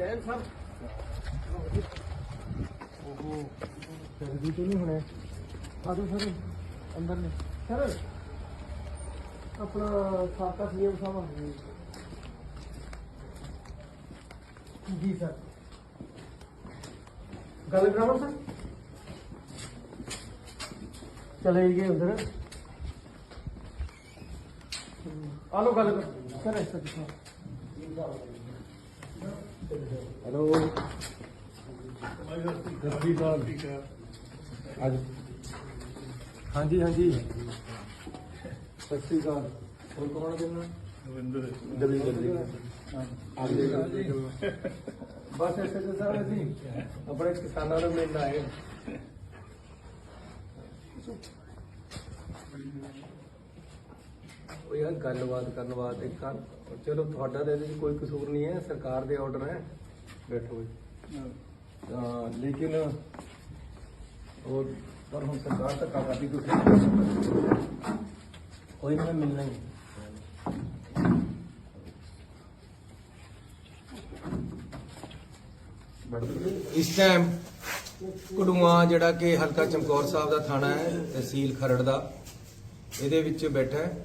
Jain sir ਉਹ ਸਰਦੀ ਤੋਂ ਨਹੀਂ ਹੋਣੇ ਆਜੋ ਸਰ ਅੰਦਰ ਨੇ ਸਰ ਆਪਣਾ ਸਾਕਾ ਸੀਐਮ ਸਾਹਿਬ ਆ ਗਏ ਜੀ ਸਰ ਗੱਲ ਕਰਾਵਾਂ ਸਰ ਚਲੇ ਗਏ ਅੰਦਰ ਆਲੋ ਗੱਲ ਕਰ ਸਰ ਇਸ ਤਰ੍ਹਾਂ ਹੈਲੋ। ਸਤਿ ਸ਼੍ਰੀ ਅਕਾਲ ਅੱਜ। ਹਾਂਜੀ ਹਾਂਜੀ। ਸਤਿ ਸ਼੍ਰੀ ਅਕਾਲ। ਹੋਰ ਕੌਣ ਕਿੰਨਾ ਜਲਦੀ ਜਲਦੀ ਆ ਜੀ। ਬਸ ਐਸੇ ਤੇ ਸਾਰੇ ਅਸੀਂ ਆਪਣੇ ਕਿਸਾਨਾਂ ਨੂੰ ਮਿਲਣ ਆਏ ਉਹ ਯਾਰ ਗੱਲਬਾਤ ਕਰਨ ਵਾਸਤੇ ਕਰ ਚਲੋ ਤੁਹਾਡਾ ਤਾਂ ਇਹਦੇ 'ਚ ਕੋਈ ਕਸੂਰ ਨਹੀਂ ਹੈ, ਸਰਕਾਰ ਦੇ ਆਰਡਰ ਹੈ। ਬੈਠੋ ਜੀ। ਤਾਂ ਲੇਕਿਨ ਉਹ ਪਰ ਹੁਣ ਸਰਕਾਰ ਧੱਕਾ ਕਰਦੀ ਕੋਈ ਕੋਈ ਨਾ ਮਿਲਣਾ ਹੀ ਇਸ ਟਾਈਮ ਕੁੜੂਆ ਜਿਹੜਾ ਕਿ ਹਲਕਾ ਚਮਕੌਰ ਸਾਹਿਬ ਦਾ ਥਾਣਾ ਹੈ, ਤਹਿਸੀਲ ਖਰੜ ਦਾ, ਇਹਦੇ ਵਿੱਚ ਬੈਠਾ ਹੈ।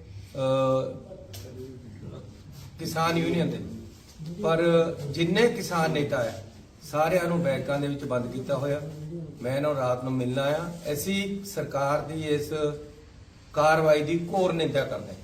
ਕਿਸਾਨ ਯੂਨੀਅਨ ਦੇ ਪਰ ਜਿੰਨੇ ਕਿਸਾਨ ਨੇਤਾ ਹੈ ਸਾਰਿਆਂ ਨੂੰ ਬੈਂਕਾਂ ਦੇ ਵਿੱਚ ਬੰਦ ਕੀਤਾ ਹੋਇਆ। ਮੈਂ ਇਹਨਾਂ ਨੂੰ ਰਾਤ ਨੂੰ ਮਿਲਣਾ ਆ ਅਸੀਂ ਸਰਕਾਰ ਦੀ ਇਸ ਕਾਰਵਾਈ ਦੀ ਘੋਰ ਨਿੰਦਾ ਕਰਦੇ ਹਾਂ।